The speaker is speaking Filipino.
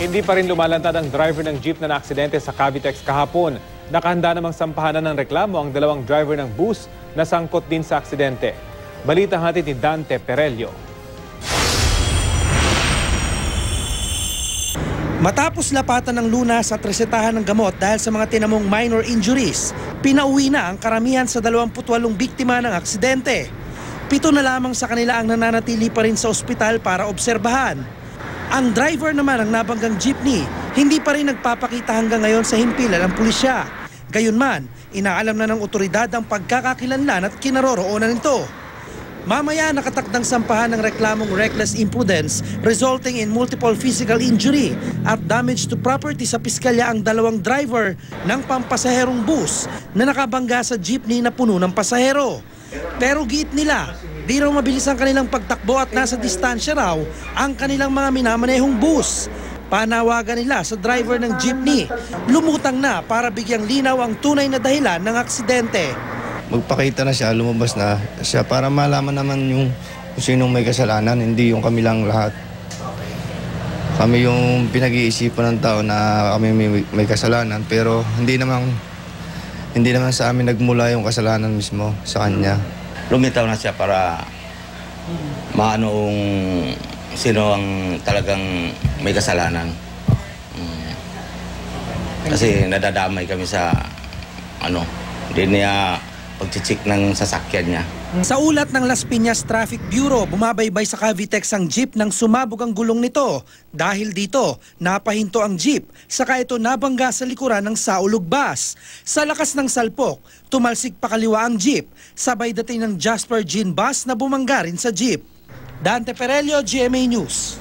Hindi pa rin lumalantad ang driver ng jeep na naaksidente sa Cavitex kahapon. Nakahanda namang sampahanan ng reklamo ang dalawang driver ng bus na sangkot din sa aksidente. Balita hatid ni Dante Perelio. Matapos lapatan ng lunas at resetahan ng gamot dahil sa mga tinamong minor injuries, pinauwi na ang karamihan sa 28 biktima ng aksidente. Pito na lamang sa kanila ang nananatili pa rin sa ospital para obserbahan. Ang driver naman ng nabanggang jeepney, hindi pa rin nagpapakita hanggang ngayon sa himpilan ng pulisya. Gayunman, inaalam na ng otoridad ang pagkakakilanlan at kinaroroonan nito. Mamaya nakatakdang sampahan ng reklamong reckless imprudence resulting in multiple physical injury at damage to property sa piskalya ang dalawang driver ng pampasaherong bus na nakabangga sa jeepney na puno ng pasahero. Pero giit nila, di raw mabilis ang kanilang pagtakbo at nasa distansya raw ang kanilang mga minamanehong bus. Panawagan nila sa driver ng jeepney, lumutang na para bigyang linaw ang tunay na dahilan ng aksidente. magpakita na siya, lumabas na siya para malaman naman yung kung sinong may kasalanan, hindi yung kami lang lahat. Kami yung pinag-iisipan ng tao na kami may, may kasalanan pero hindi naman hindi naman sa amin nagmula yung kasalanan mismo sa kanya. Lumitaw na siya para maano kung sino ang talagang may kasalanan. Mm. Kasi nadadamay kami sa ano, hindi niya pagchichik ng sasakyan niya. Sa ulat ng Las Piñas Traffic Bureau, bumabaybay sa Cavitex ang jeep nang sumabog ang gulong nito. Dahil dito, napahinto ang jeep, saka ito nabangga sa likuran ng Saulog bus. Sa lakas ng salpok, tumalsik pa kaliwa ang jeep, sabay dating ng Jasper Jean bus na bumangga rin sa jeep. Dante Perelio, GMA News.